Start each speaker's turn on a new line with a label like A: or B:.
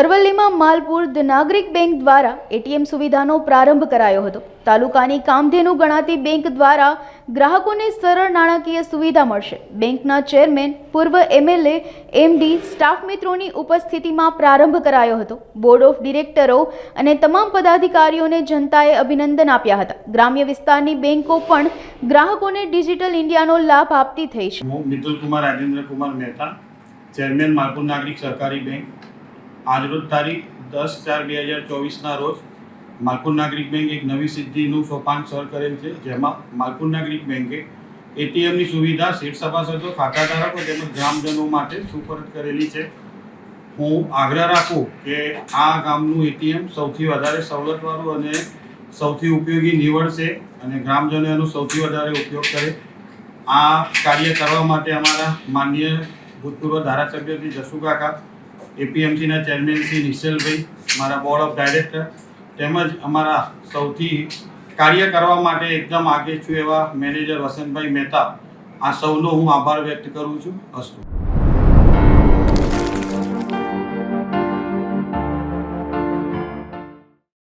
A: અરવલ્લીમાં Malpur the નાગરિક bank દ્વારા ATM સુવિધાનો પ્રારંભ કરાયો હતો. તાલુકાની કામધેનુ ગણાતી બેંક દ્વારા ગ્રાહકોને સરળ નાણાકીય સુવિધા મળશે. બેંકના ચેરમેન, પૂર્વ એમએલએ, એમડી, સ્ટાફ મિત્રોની ઉપસ્થિતિમાં પ્રારંભ કરાયો હતો. બોર્ડ ઓફ ડિરેક્ટરો અને તમામ પદાધિકારીઓને જનતાએ અભિનંદન આપ્યા હતા. ગ્રામ્ય વિસ્તારની બેંકો પણ ગ્રાહકોને ડિજિટલ ઇન્ડિયાનો લાભ આપતી થઈ છે.
B: મિતુલ કુમાર રાજેન્દ્ર કુમાર મહેતા, ચેરમેન માલપુર નાગરિક સહકારી બેંક આજરોજ તારીખ દસ ચાર બે હજાર ચોવીસના રોજ માલપુર નાગરિક બેંક એક નવી સિદ્ધિનું સોપાન સર કરેલ છે, જેમાં માલપુર નાગરિક બેંકે એટીએમની સુવિધા સીટ સભાસદો, ખાતાધારકો તેમજ ગ્રામજનો માટે સુપરત કરેલી છે. હું આગ્રહ રાખું કે આ ગામનું એટીએમ સૌથી વધારે સવલતવાળું અને સૌથી ઉપયોગી નીવડશે અને ગ્રામજનો એનો સૌથી વધારે ઉપયોગ કરે. આ કાર્ય કરવા માટે અમારા માન્ય ભૂતપૂર્વ ધારાસભ્ય શ્રી જસુ કાકા એપીએમસીના ચેરમેન શ્રી નિશલભાઈ, મારા બોર્ડ ઓફ ડાયરેક્ટર તેમજ અમારા સૌથી કાર્ય કરવા માટે એકદમ આગે છું એવા મેનેજર વસંતભાઈ મહેતા. આ સૌનો હું આભાર વ્યક્ત કરું છું. અસ્તુ.